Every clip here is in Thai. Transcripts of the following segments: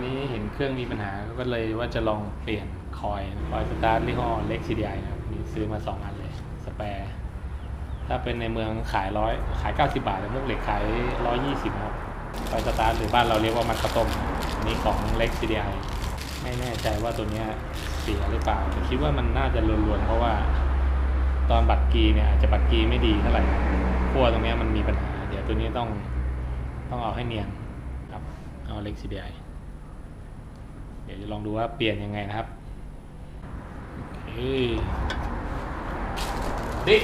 วันนี้เห็นเครื่องมีปัญหาก็เลยว่าจะลองเปลี่ยนคอยคอยสตาร์ทยี่ห้อเล็ก CDI นะครับมีซื้อมาสองอันเลยสแปร์ถ้าเป็นในเมืองขายร้อยขาย 90 บาทแต่พวกเหล็กขาย 120ครับคอยสตาร์ทหรือบ้านเราเรียกว่ามันข้าวต้มอันนี้ของเล็ก CDI ไอไม่แน่ใจว่าตัวเนี้ยเสียหรือเปล่าแต่คิดว่ามันน่าจะลวนๆเพราะว่าตอนบัตรกีเนี่ยอาจจะบัตรกีไม่ดีเท่าไหร่ขั้วตรงนี้มันมีปัญหา เดี๋ยวตัวนี้ต้องต้องเอาให้เนียนครับเอาเล็ก CDI เดี๋ยวจะลองดูว่าเปลี่ยนยังไงนะครับโอเคดิ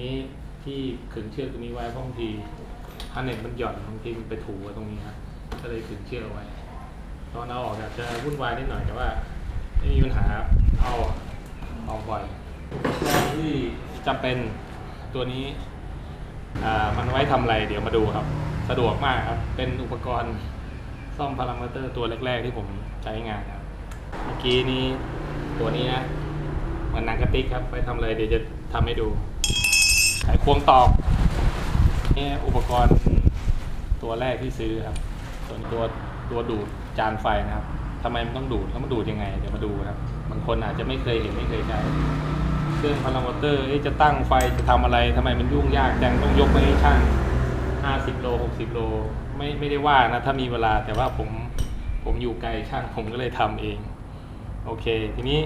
นี่ที่ขึงเชือกตรงนี้ไว้เพราะบางทีถ้าเน็ตมันหย่อนบางทีมันไปถูตรงนี้ครับก็เลยขึงเชือกไว้ ตอนเอาออกอาจจะวุ่นวายนิดหน่อยแต่ว่าไม่มีปัญหาครับเอาออกบ่อยที่จำเป็นตัวนี้อ่ามันไว้ทำอะไรเดี๋ยวมาดูครับ สะดวกมากครับ เป็นอุปกรณ์ซ่อมพารามิเตอร์ตัวแรก ๆ ที่ผมใช้งานครับ เมื่อกี้นี้ตัวนี้นะมันนังกระติกครับ ไปทำอะไรเดี๋ยวจะทำให้ดู ไขควงตอกนี่อุปกรณ์ตัวแรกที่ซื้อครับ ส่วนตัวตัวดูดจานไฟนะครับทำไมมันต้องดูดแล้วมันดูดยังไงเดี๋ยวมาดูครับ บางคนอาจจะไม่เคยเห็นไม่เคยใช้เครื่องพารามอเตอร์จะตั้งไฟจะทำอะไรทำไมมันยุ่งยากจังต้องยกไปให้ช่าง50โล60โลไม่ไม่ได้ว่านะถ้ามีเวลาแต่ว่าผมผมอยู่ไกลช่างผมก็เลยทำเอง โอเค ทีนี้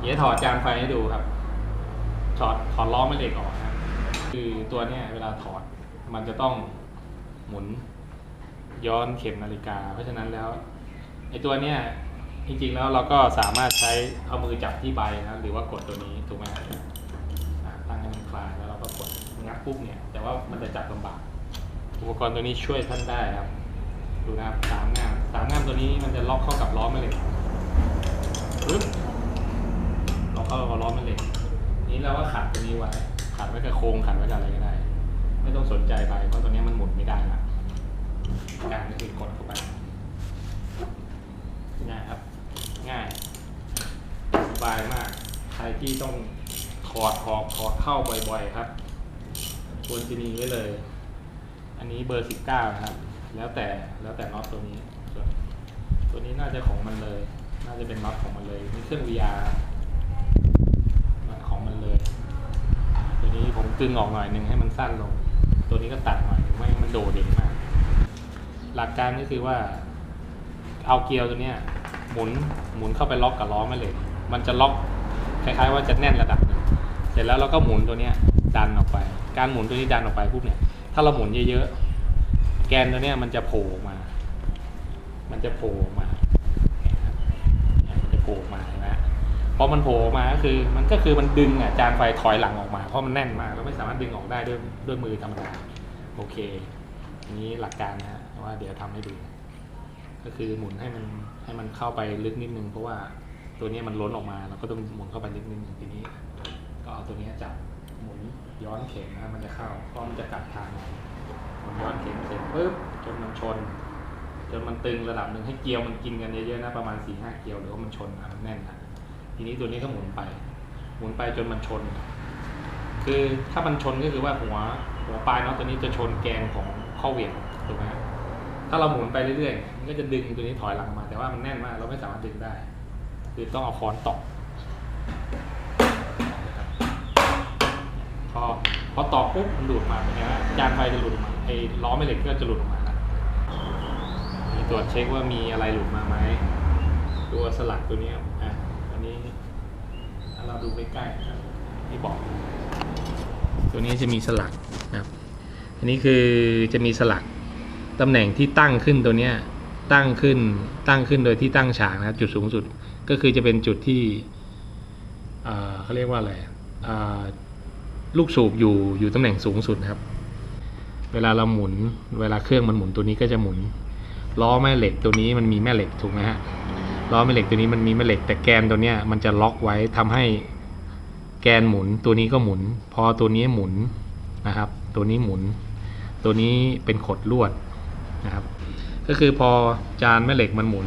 เดี๋ยวถอดจานไฟให้ดูครับถอดถอดล้อแม่เหล็กออกนะ คือตัวเนี้ยเวลาถอดมันจะต้องหมุนย้อนเข็มนาฬิกา เพราะฉะนั้นแล้วไอ้ตัวเนี้ยจริงๆแล้วเราก็สามารถใช้เอามือจับที่ใบนะหรือว่ากดตัวนี้ถูกไหมครับตั้งให้มันคลายแล้วเราก็กดงัดปุ๊บเนี่ยแต่ว่ามันจะจับลำบากอุปกรณ์ตัวนี้ช่วยท่านได้ครับ ดูนะครับสามงามสามงามตัวนี้มันจะล็อกเข้ากับล้อแม่เหล็กปึ๊บล็อกเข้ากับล้อแม่เหล็กนี้เราก็ขัดตัวนี้ไว้ ขัดไว้กับโครงขัดไว้กับอะไรก็ได้ ไม่ต้องสนใจไปเพราะตัวนี้มันหมุนไม่ได้ละการก็คือกดเข้าไปง่ายครับ ง่ายสบายมาก ใครที่ต้องถอดออกถอดเข้าบ่อยๆครับควรจะมีไว้เลย อันนี้เบอร์สิบเก้านะครับ แล้วแต่แล้วแต่น็อตตัวนี้ส่วนตัวนี้น่าจะของมันเลย น่าจะเป็นน็อตของมันเลยนี่เครื่อง VR น็อตของมันเลย ตัวนี้ผมตึงออกหน่อยหนึ่งให้มันสั้นลง ตัวนี้ก็ตัดหน่อยไม่มันโดดเด่นมาก หลักการก็คือว่า เอาเกลียวตัวเนี้ยหมุนหมุนเข้าไปล็อกกับล้อแม่เหล็กมันจะล็อกคล้ายๆว่าจะแน่นระดับหนึ่งเสร็จแล้วเราก็หมุนตัวเนี้ยดันออกไป การหมุนตัวนี้ดันออกไปปุ๊บเนี่ยถ้าเราหมุนเยอะๆแกนตัวเนี้ยมันจะโผล่มา มันจะโผล่มามันจะโผล่มานไหม พอมันโผล่มาก็คือ มันก็คือมันดึงอะจานไฟถอยหลังออกมา เพราะมันแน่นมากเราไม่สามารถดึงออกได้ด้วยด้วยมือธรรมดาโอเคนี้หลักการนะฮะว่าเดี๋ยวทำให้ดู ก็คือหมุนให้มันให้มันเข้าไปลึกนิดนึง เพราะว่าตัวนี้มันล้นออกมาเราก็ต้องหมุนเข้าไปลึกนิดนึงทีนี้ ก็เอาตัวนี้จับหมุนย้อนเข็มนะมันจะเข้าเพราะมันจะกลับทางหมุนย้อนเข็มเสร็จปุ๊บจนมันชนจนมันตึงระดับหนึ่งให้เกลียวมันกินกันเยอะๆนะประมาณสี่ห้าเกลียวหรือว่ามันชนอะมันแน่นนะ ทีนี้ตัวนี้ก็หมุนไป หมุนไปจนมันชน คือถ้ามันชนก็คือว่าหัวหัวปลายเนาะตัวนี้จะชนแกนของข้อเหวี่ยงถูกไหมถ้าเราหมุนไปเรื่อยๆมันก็จะดึงตัวนี้ถอยหลังมา แต่ว่ามันแน่นมากเราไม่สามารถดึงได้ คือต้องเอาค้อนตอกพอพอตอกปุ๊บมันหลุดมาเป็นไงฮะจานไฟจะหลุดออกมาไอ้ล้อแม่เหล็กก็จะหลุดออกมาแล้วมีตรวจเช็คว่ามีอะไรหลุดมาไหมตัวสลักตัวนี้ เราดูใกล้ๆนะครับที่บอก ตัวนี้จะมีสลักนะครับ อันนี้คือจะมีสลักตำแหน่งที่ตั้งขึ้นตัวเนี้ยตั้งขึ้นตั้งขึ้นโดยที่ตั้งฉากนะครับ จุดสูงสุดก็คือจะเป็นจุดที่เขาเรียกว่าอะไรลูกสูบอยู่อยู่ตำแหน่งสูงสุดนะครับ เวลาเราหมุนเวลาเครื่องมันหมุนตัวนี้ก็จะหมุนล้อแม่เหล็กตัวนี้มันมีแม่เหล็กถูกไหมฮะ ล้อแม่เหล็กตัวนี้มันมีแม่เหล็ก แต่แกนตัวเนี้ยมันจะล็อกไว้ทำให้แกนหมุนตัวนี้ก็หมุน พอตัวนี้หมุนนะครับ ตัวนี้หมุน ตัวนี้เป็นขดลวดนะครับ ก็คือพอจานแม่เหล็กมันหมุน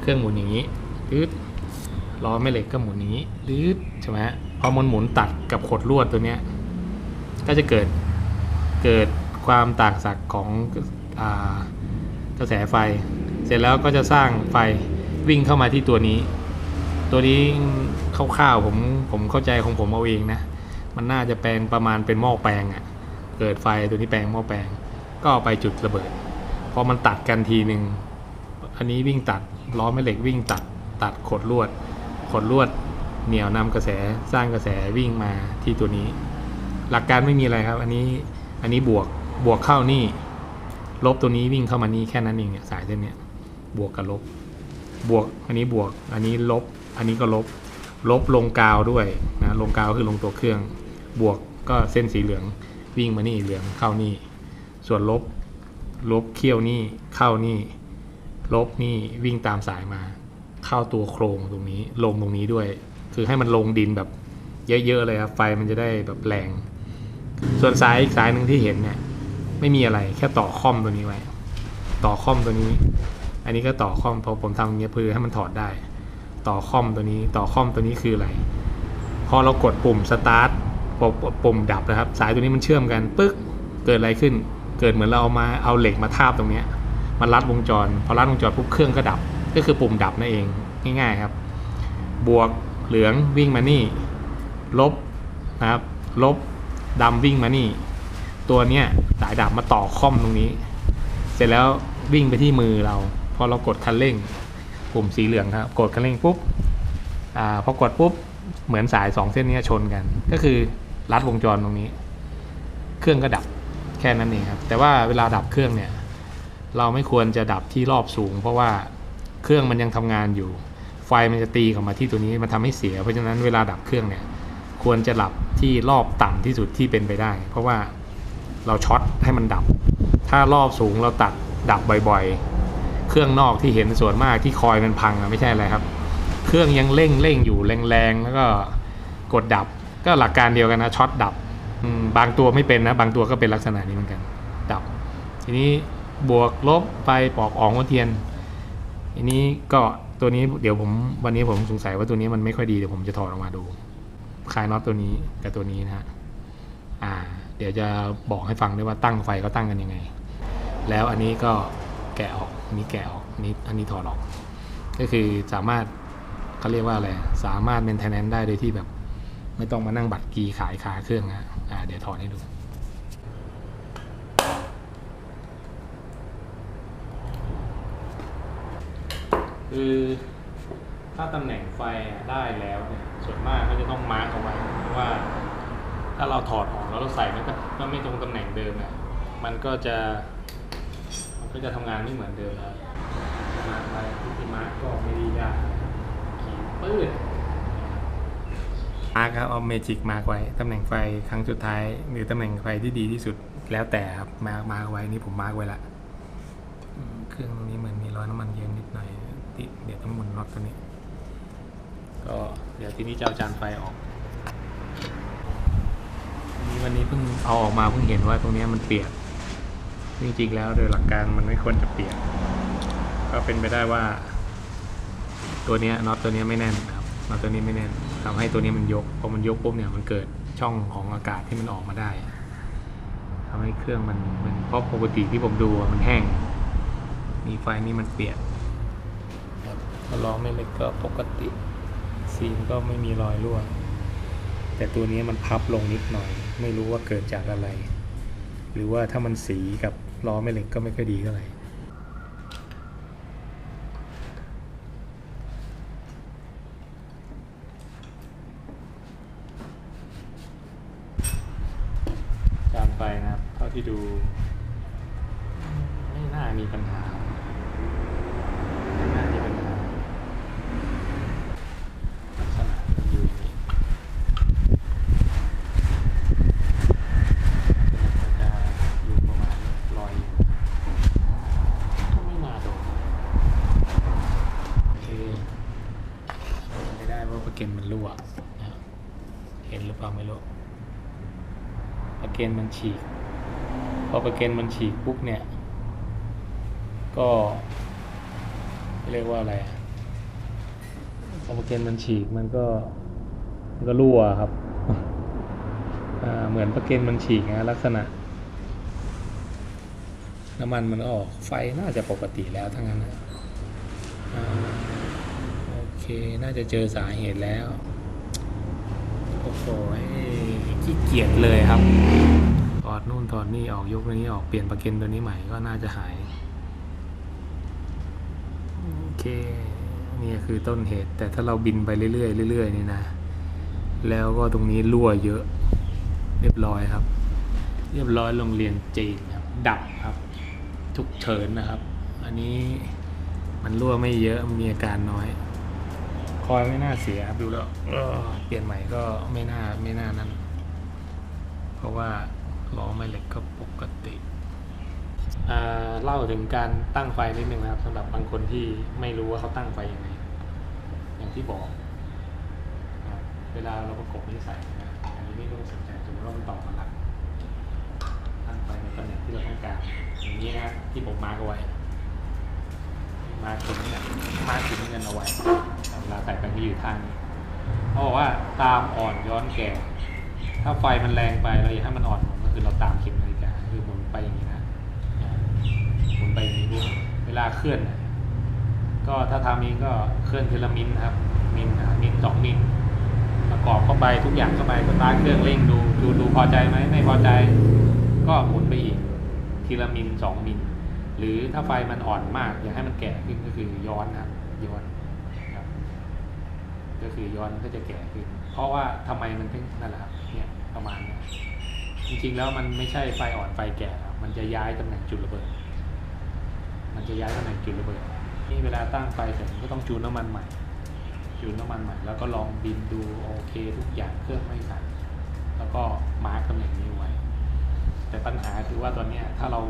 เครื่องหมุนอย่างนี้ยืดล้อแม่เหล็กก็หมุนนี้ยืดใช่ไหมฮะพอมันหมุนตัดกับขดลวดตัวเนี้ยก็จะเกิดเกิดความต่างศักย์ของอกระแสไฟ เสร็จแล้วก็จะสร้างไฟ วิ่งเข้ามาที่ตัวนี้ ตัวนี้คร่าวๆผมผมเข้าใจของผมเอาเองนะ มันน่าจะแปลงประมาณเป็นหม้อแปลงอะ่ะ เกิดไฟตัวนี้แปลงหม้อแปลง ก็ไปจุดระเบิด พอมันตัดกันทีหนึ่ง อันนี้วิ่งตัดล้อแม่เหล็กวิ่งตัดตัดขดลวด ขดลวดเหนี่ยวนำกระแสสร้างกระแสวิ่งมาที่ตัวนี้ หลักการไม่มีอะไรครับ อันนี้อันนี้บวกบวกเข้านี่ ลบตัวนี้วิ่งเข้ามานี่แค่นั้นเองเนี่ยสายเส้นเนี้ยบวกกับลบ บวกอันนี้บวก อันนี้ลบ อันนี้ก็ลบ ลบลงกาวด้วยนะลงกาวคือลงตัวเครื่อง บวกก็เส้นสีเหลือง วิ่งมานี่เหลืองเข้านี่ ส่วนลบ ลบเขี้ยวนี่เข้านี่ ลบนี่วิ่งตามสายมา เข้าตัวโครงตรงนี้ ลงตรงนี้ด้วย คือให้มันลงดินแบบเยอะๆเลยครับ ไฟมันจะได้แบบแรง ส่วนสายอีกสายหนึ่งที่เห็นเนี่ย ไม่มีอะไร แค่ต่อคอมตัวนี้ไว้ ต่อคอมตัวนี้ อันนี้ก็ต่อคอมพอผมทำอย่างเงี้ยเพื่อให้มันถอดได้ ต่อคอมตัวนี้ต่อคอมตัวนี้คืออะไร พอเรากดปุ่มสตาร์ทปุ่มปุ่มดับนะครับ สายตัวนี้มันเชื่อมกันปึ๊กเกิดอะไรขึ้น เกิดเหมือนเราเอามาเอาเหล็กมาทาบตรงเนี้ยมันรัดวงจร พอรัดวงจรปุ๊บเครื่องก็ดับ ก็คือปุ่มดับนั่นเองง่ายๆครับ บวกเหลืองวิ่งมานี่ ลบนะครับ ลบดำวิ่งมานี่ ตัวเนี้ยสายดับมาต่อคอมตรงนี้ เสร็จแล้ววิ่งไปที่มือเรา พอเรากดคันเร่งปุ่มสีเหลืองครับกดคันเร่งปุ๊บอ่าพอกดปุ๊บเหมือนสายสองเส้นนี้ชนกัน ก็คือรัดวงจรตรงนี้ เครื่องก็ดับแค่นั้นเองครับ แต่ว่าเวลาดับเครื่องเนี่ย เราไม่ควรจะดับที่รอบสูง เพราะว่าเครื่องมันยังทำงานอยู่ ไฟมันจะตีกลับมาที่ตัวนี้มันทำให้เสีย เพราะฉะนั้นเวลาดับเครื่องเนี่ย ควรจะหลับที่รอบต่ำที่สุดที่เป็นไปได้ เพราะว่าเราช็อตให้มันดับ ถ้ารอบสูงเราตัดดับบ่อยๆ เครื่องนอกที่เห็นส่วนมากที่คอยมันพังอะไม่ใช่อะไรครับ เครื่องยังเร่งเร่งอยู่แรงๆแล้วก็กดดับก็หลักการเดียวกันนะช็อตดับบางตัวไม่เป็นนะ บางตัวก็เป็นลักษณะนี้เหมือนกัน ดับ ทีนี้บวกลบไปปอกออกหัวเทียนทีนี้ก็ตัวนี้เดี๋ยวผมวันนี้ผมสงสัยว่าตัวนี้มันไม่ค่อยดีเดี๋ยวผมจะถอดออกมาดูคลายน็อตตัวนี้กับตัวนี้นะฮะอ่า เดี๋ยวจะบอกให้ฟังด้วยว่าตั้งไฟเขาตั้งกันยังไง แล้วอันนี้ก็แกะออก อันนี้แกะออกอันนี้อันนี้ถอดออก ก็คือสามารถเขาเรียกว่าอะไร สามารถเมนเทนแนนได้โดยที่แบบ ไม่ต้องมานั่งบัตรกีขายคาเครื่องนะอ่าเดี๋ยวถอดให้ดูคือถ้าตำแหน่งไฟได้แล้วเนี่ยส่วนมากก็จะต้องมาร์กเอาไว้เพราะว่า ถ้าเราถอดออกแล้วเราใส่มันก็ก็ไม่ตรงตำแหน่งเดิมเนี่ยมันก็จะ ก็จะทำงานไม่เหมือนเดิมแล้วมาร์กไว้ที่มาร์กก็ไม่ได้ยากขีดปื้ดมาร์กครับเอาเมจิกมาร์กไว้ตำแหน่งไฟครั้งสุดท้าย หรือตำแหน่งไฟที่ดีที่สุดแล้วแต่ครับมาร์กมาร์กไว้นี่ผมมาร์กไว้ละอืมเครื่องตรงนี้เหมือนมีรอยน้ำมันเยิ้มนิดหน่อยติดเดี๋ยวต้องหมุนน็อตตัวนี้ ก็เดี๋ยวทีนี้จะเอาจานไฟออกอันนี้วันนี้เพิ่งเอาออกมาเพิ่งเห็นว่าตรงเนี้ยมันเปียก จริงๆแล้วโดยหลักการมันไม่ควรจะเปลี่ยกก็เป็นไปได้ว่า ตัวนี้น็อตตัวนี้ไม่แน่นครับน็อตตัวนี้ไม่แน่นทำให้ตัวนี้มันยกพอมันยกปุ๊บเนี่ยมันเกิดช่องของอากาศที่มันออกมาได้ทำให้เครื่องมันมันเพราะปกติที่ผมดูมันแห้ง มีไฟนี่มันเปียกครับถ้าล้อไม่เล็กก็ปกติซีนก็ไม่มีรอยรั่วแต่ตัวนี้มันพับลงนิดหน่อย ไม่รู้ว่าเกิดจากอะไร หรือว่าถ้ามันสีกับ ล้อไม่เหล็กก็ไม่ค่อยดีเท่าไหร่ไฟนะครับ เท่าที่ดู ไม่น่ามีปัญหา ไม่น่ามีปัญหาลักษณะอยู่อย่างนี้จะอยู่ประมาณรอยอยู่ เกนมันรั่วนะครับเห็นหรือเปล่าไม่รู้ปลั๊กเก นมันฉีก พอปลั๊กเกนมันฉีกปุ๊บเนี่ย ก็เรียกว่าอะไรพอปลั๊กเกนมันฉีกมันก็มันก็รั่วครับเหมือนปลั๊กเกนมันฉีกนะลักษณะ น้ำมันมันออกไฟน่าจะปกติแล้วทั้งนั้นนะโอเค น่าจะเจอสาเหตุแล้ว โอ้โหขี้เกียจเลยครับถอดนู่นถอดนี่ออกยกนี้ออกเปลี่ยนประเก็นตัวนี้ใหม่ก็น่าจะหายโอเคนี่คือต้นเหตุ แต่ถ้าเราบินไปเรื่อยๆเรื่อยๆนี่นะ แล้วก็ตรงนี้รั่วเยอะ เรียบร้อยครับ เรียบร้อยโรงเรียนจีนครับดับครับทุกเฉินนะครับ อันนี้มันรั่วไม่เยอะมีอาการน้อย คอยไม่น่าเสียครับดูแล้วเออเปลี่ยนใหม่ก็ไม่น่าไม่น่านั้น เพราะว่าล้อไม่เหล็กก็ปกติอ่าเล่าถึงการตั้งไฟนิดนึงนะครับสำหรับบางคนที่ไม่รู้ว่าเขาตั้งไฟยังไง อย่างที่บอกนะครับเวลาเราประกบนี้ใส่นะอันนี้ไม่ต้องสนใจสมมติว่ามันต่อมาหลักตั้งไปในตำแหน่งที่เราต้องการอย่างนี้นะที่ผมมาร์กเอาไว้ มาถึงเนี่ยมาถึงเงินเอาไว้เวลาใส่ไปก็อยู่ท่านี้เขาบอกว่าตามอ่อนย้อนแก่ ถ้าไฟมันแรงไปเราอยากให้มันอ่อนลงก็คือเราตามเข็มนาฬิกาคือหมุนไปอย่างนี้นะหมุนไปอย่างนี้ปุ๊บเวลาเคลื่อน ก็ถ้าทำเองก็เคลื่อนทีละมิลครับ มิลมิลสองมิลประกอบเข้าไปทุกอย่างเข้าไปสตาร์ทเครื่องเร่งดูดูดูพอใจไหมไม่พอใจ ก็หมุนไปอีกทีละมิลสองมิล หรือถ้าไฟมันอ่อนมาก อยากให้มันแก่ขึ้นก็คือย้อนนะครับย้อนครับก็คือย้อนก็จะแก่ขึ้น เพราะว่าทำไมมันถึงนั่นแหละครับเนี่ยประมาณนี้จริงๆแล้วมันไม่ใช่ไฟอ่อนไฟแก่ครับมันจะย้ายตำแหน่งจุดระเบิด มันจะย้ายตำแหน่งจุดระเบิดนี่เวลาตั้งไฟเสร็จก็ต้องจูนน้ำมันใหม่ จูนน้ำมันใหม่ แล้วก็ลองบินดูโอเคทุกอย่างเครื่องไม่สั่นแล้วก็มาร์กตำแหน่งนี้ไว้ แต่ปัญหาคือว่าตอนเนี้ยถ้าเรา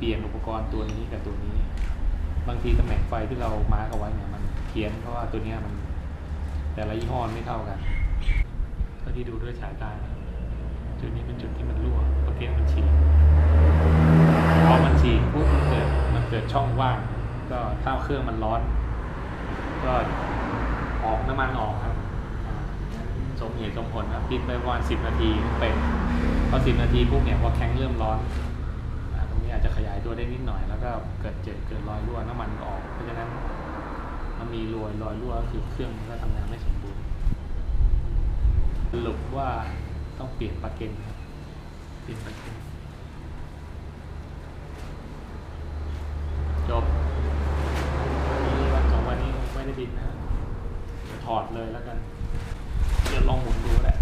เปลี่ยนอุปกรณ์ตัวนี้กับตัวนี้ บางทีตำแหน่งไฟที่เรามาร์กเอาไว้เนี่ยมันเพี้ยนเพราะว่าตัวนี้มันแต่ละยี่ห้อไม่เท่ากันเท่าที่ดูด้วยสายตาจุดนี้เป็นจุดที่มันรั่วโปรเกนมันฉีกพอมันฉีกปุ๊บมันเกิดมันเกิดช่องว่าง ก็ถ้าเครื่องมันร้อน ก็ออกน้ำมันออกครับอ่างั้สมเหตุสมผลครับบินไปประมาณสิบนาทีเป็นพอสิบนาทีปุ๊บเนี่ยพอแข็งเริ่มร้อน ตัวได้นิดหน่อยแล้วก็เกิดเจ็บเกิดรอยรั่วน้ำมันก็ออก เพราะฉะนั้นมันมีรอยรอยรั่วก็คือเครื่องมันก็ทำงานไม่สมบูรณ์สรุปว่าต้องเปลี่ยนปลั๊กเกนครับเปลี่ยนปลั๊กเกนจบนี่วันสองวันนี้ไม่ได้บินนะถอดเลยแล้วกัน เดี๋ยวลองหมุนดูก็ได้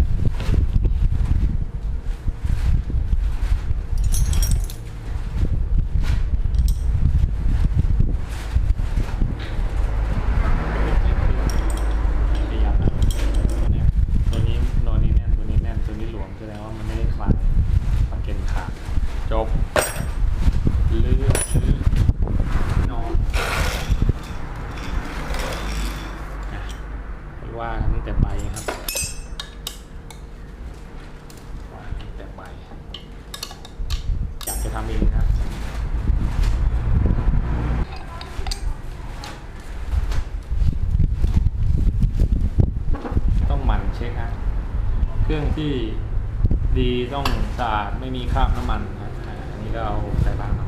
ขยับนะเนี่ยตัวนี้ตัวนี้แน่นตัวนี้แน่นตัวนี้หลวมแสดงว่ามันไม่ได้คลายปลั๊กเกนขาดจบเลือกซื้อนอน ไปว่ากันตั้งแต่ใบครับว่ากันตั้งแต่ใบอยาก จะทำเองครับต้องหมั่นเช็คครับเครื่องที่ดีต้องสะอาดไม่มีคราบน้ำมันนะอันนี้ก็เอาใส่ล้างเอา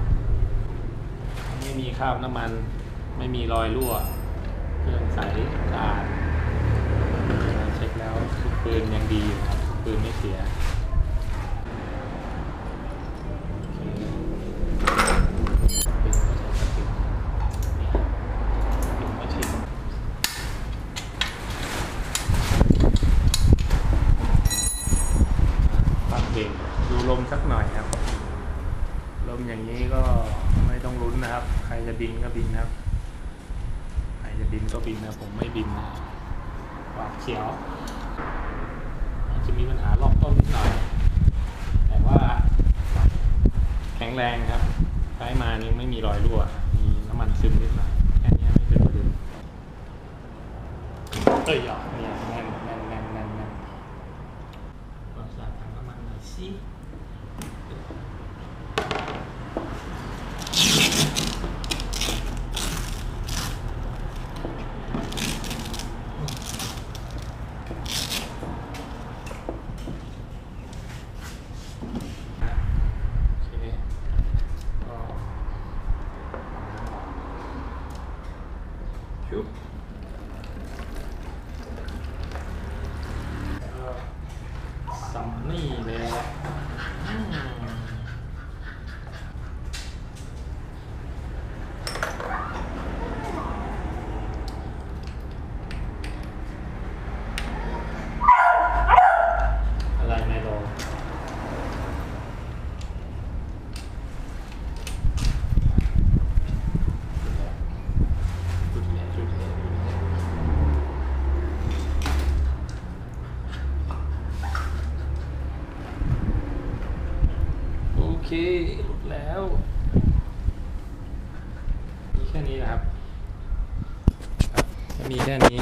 ไม่มีคราบน้ำมัน ไม่มีรอยรั่ว เครื่องใสสะอาดเช็คแล้วปืนยังดีอยู่ครับปืนไม่เสีย นะผมไม่บินนะหวานเขียวจะมีปัญหารอบต้นนิดหน่อย แต่ว่า แข็งแรงครับใช้มานี่ไม่มีรอยรั่ว มีน้ำมันซึมนิดหน่อยแค่นี้ไม่เป็นประเด็นเอ้ยหยอกเนี่ยแน่นแน่นแน่นแน่นแน่นลองสาดถังน้ำมันหน่อยสิ ซัมนี่เลยอืมอะไรไมโลจุดแล้วจุดแล้วจุดแล้วโอเคหลุดแล้ว มีแค่นี้นะครับ มีแค่นี้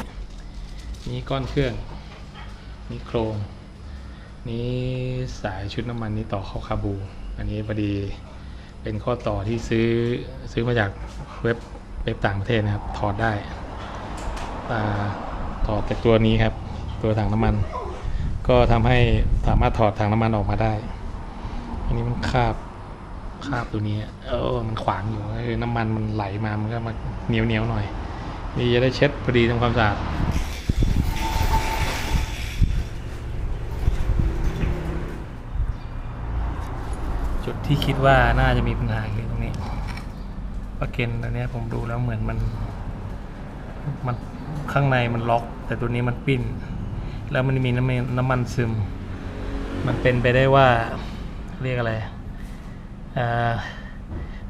นี่ก้อนเครื่อง นี่โครง นี่สายชุดน้ำมันนี่ต่อเข้าคาบู อันนี้พอดีเป็นข้อต่อที่ซื้อซื้อมาจากเว็บเว็บต่างประเทศนะครับ ถอดได้อ่ถอดจากตัวนี้ครับ ตัวถังน้ำมัน ก็ทำให้สามารถถอดถังน้ำมันออกมาได้ อันนี้มันคาบ คาบตัวนี้ เออมันขวางอยู่เออน้ำมันมันไหลมามันก็มาเหนียวเหนียวหน่อย นี่จะได้เช็ดพอดีทำความสะอาดจุดที่คิดว่าน่าจะมีปัญหาคือตรงนี้ปลั๊กเกนตัวเนี้ยผมดูแล้วเหมือนมัน มันข้างในมันล็อก แต่ตัวนี้มันปิ้น แล้วมันมีน้ำมันน้ำมันซึม มันเป็นไปได้ว่าเรียกอะไร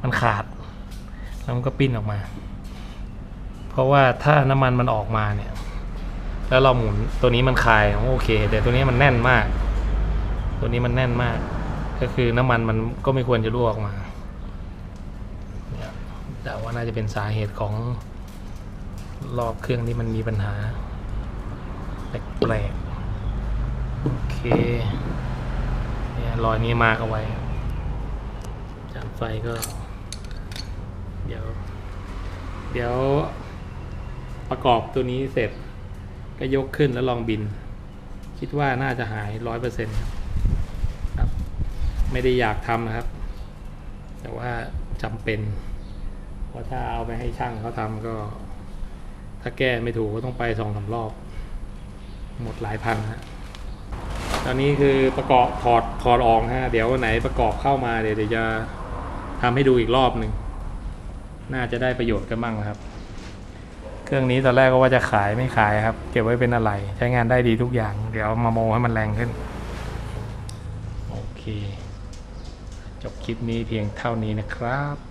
มันขาด แล้วมันก็ปิ้นออกมา เพราะว่าถ้าน้ำมันมันออกมาเนี่ย แล้วเราหมุนตัวนี้มันคลายโอเค แต่ตัวนี้มันแน่นมาก ตัวนี้มันแน่นมาก ก็คือน้ำมันมันก็ไม่ควรจะรั่วออกมาเนี่ยแต่ว่าน่าจะเป็นสาเหตุของรอบเครื่องที่มันมีปัญหาแปลกๆโอเคเนี่ยรอยนี้มากเอาไว้ ไฟก็ เดี๋ยว เดี๋ยวประกอบตัวนี้เสร็จ ก็ยกขึ้นแล้วลองบิน คิดว่าน่าจะหายร้อยเปอร์เซ็นต์ครับ ไม่ได้อยากทำนะครับ แต่ว่าจำเป็น เพราะถ้าเอาไปให้ช่างเขาทำก็ ถ้าแก้ไม่ถูกก็ต้องไปสองสามรอบ หมดหลายพันฮะตอนนี้คือประกอบถอดถอดออกฮะ เดี๋ยววันไหนประกอบเข้ามาเดี๋ยวจะ ทำให้ดูอีกรอบหนึ่งน่าจะได้ประโยชน์กันบ้างนะครับ เครื่องนี้ตอนแรกก็ว่าจะขายไม่ขายครับ เก็บไว้เป็นอะไร ใช้งานได้ดีทุกอย่าง เดี๋ยวมาโมให้มันแรงขึ้น โอเค จบคลิปนี้เพียงเท่านี้นะครับ